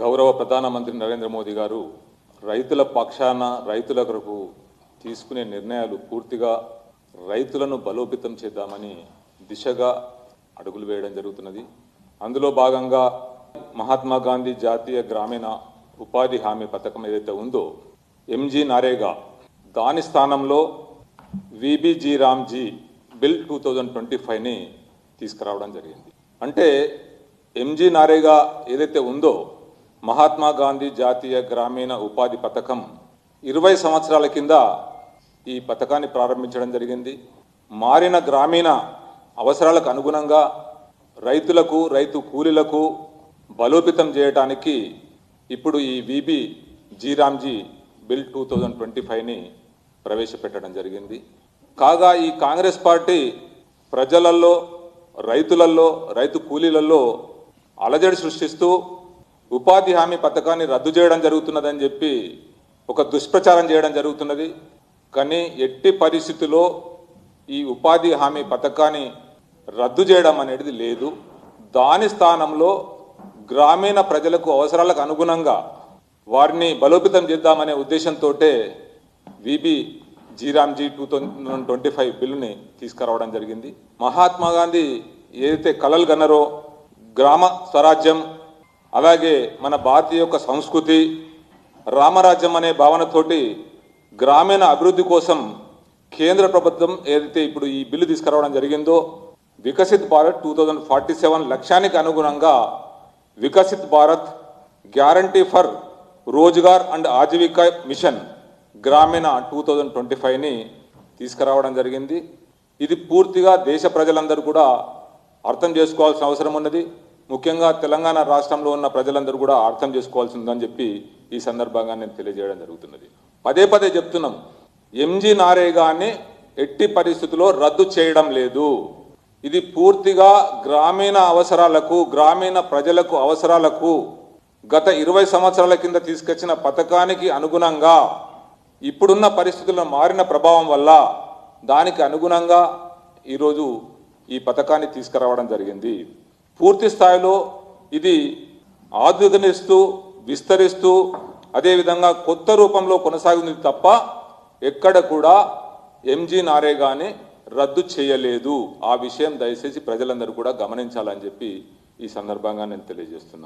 గౌరవ ప్రధానమంత్రి నరేంద్ర మోదీ గారు రైతుల పక్షాన రైతుల కొరకు తీసుకునే నిర్ణయాలు పూర్తిగా రైతులను బలోపేతం చేద్దామని దిశగా అడుగులు వేయడం జరుగుతున్నది. అందులో భాగంగా మహాత్మా గాంధీ జాతీయ గ్రామీణ ఉపాధి హామీ పథకం ఏదైతే ఉందో ఎంజీ నారేగా దాని స్థానంలో VB G RAM G bill two thousand twenty ఫైవ్ని తీసుకురావడం జరిగింది. అంటే ఎంజీ నారేగా ఏదైతే ఉందో మహాత్మా గాంధీ జాతీయ గ్రామీణ ఉపాధి పథకం ఇరవై సంవత్సరాల కింద ఈ పథకాన్ని ప్రారంభించడం జరిగింది. మారిన గ్రామీణ అవసరాలకు అనుగుణంగా రైతులకు రైతు కూలీలకు బలోపేతం చేయడానికి ఇప్పుడు ఈ VB G RAM G bill two thousand twenty ఫైవ్ని ప్రవేశపెట్టడం జరిగింది. కాగా ఈ కాంగ్రెస్ పార్టీ ప్రజలల్లో రైతులలో రైతు కూలీలలో అలజడి సృష్టిస్తూ ఉపాధి హామీ పథకాన్ని రద్దు చేయడం జరుగుతున్నదని చెప్పి ఒక దుష్ప్రచారం చేయడం జరుగుతున్నది. కానీ ఎట్టి పరిస్థితుల్లో ఈ ఉపాధి హామీ పథకాన్ని రద్దు చేయడం అనేది లేదు. దాని స్థానంలో గ్రామీణ ప్రజలకు అవసరాలకు అనుగుణంగా వారిని బలోపేతం చేద్దామనే ఉద్దేశంతో VB G RAM G two thousand twenty five బిల్లుని తీసుకురావడం జరిగింది. మహాత్మా గాంధీ ఏదైతే కలలు గన్నరో గ్రామ స్వరాజ్యం అలాగే మన భారతీయ యొక్క సంస్కృతి రామరాజ్యం అనే భావనతోటి గ్రామీణ అభివృద్ధి కోసం కేంద్ర ప్రభుత్వం ఏదైతే ఇప్పుడు ఈ బిల్లు తీసుకురావడం జరిగిందో Viksit Bharat two thousand forty seven లక్ష్యానికి అనుగుణంగా Viksit Bharat guarantee for Rozgar and Ajeevika mission Gramin two thousand twenty ఫైవ్ని తీసుకురావడం జరిగింది. ఇది పూర్తిగా దేశ ప్రజలందరూ కూడా అర్థం చేసుకోవాల్సిన అవసరం ఉన్నది. ముఖ్యంగా తెలంగాణ రాష్ట్రంలో ఉన్న ప్రజలందరూ కూడా అర్థం చేసుకోవాల్సిందని చెప్పి ఈ సందర్భంగా నేను తెలియజేయడం జరుగుతున్నది. పదే పదే చెప్తున్నాం. ఎంజీ నారేగాన్ని ఎట్టి పరిస్థితుల్లో రద్దు చేయడం లేదు. ఇది పూర్తిగా గ్రామీణ అవసరాలకు గ్రామీణ ప్రజలకు అవసరాలకు గత ఇరవై సంవత్సరాల కింద తీసుకొచ్చిన పథకానికి అనుగుణంగా ఇప్పుడున్న పరిస్థితుల్లో మారిన ప్రభావం వల్ల దానికి అనుగుణంగా ఈరోజు ఈ పథకాన్ని తీసుకురావడం జరిగింది. పూర్తి స్థాయిలో ఇది ఆధునిస్తూ విస్తరిస్తూ అదేవిధంగా కొత్త రూపంలో కొనసాగింది తప్ప ఎక్కడ కూడా ఎంజీ నారేగాని రద్దు చేయలేదు. ఆ విషయం దయచేసి ప్రజలందరూ కూడా గమనించాలని చెప్పి ఈ సందర్భంగా నేను తెలియజేస్తున్నాను.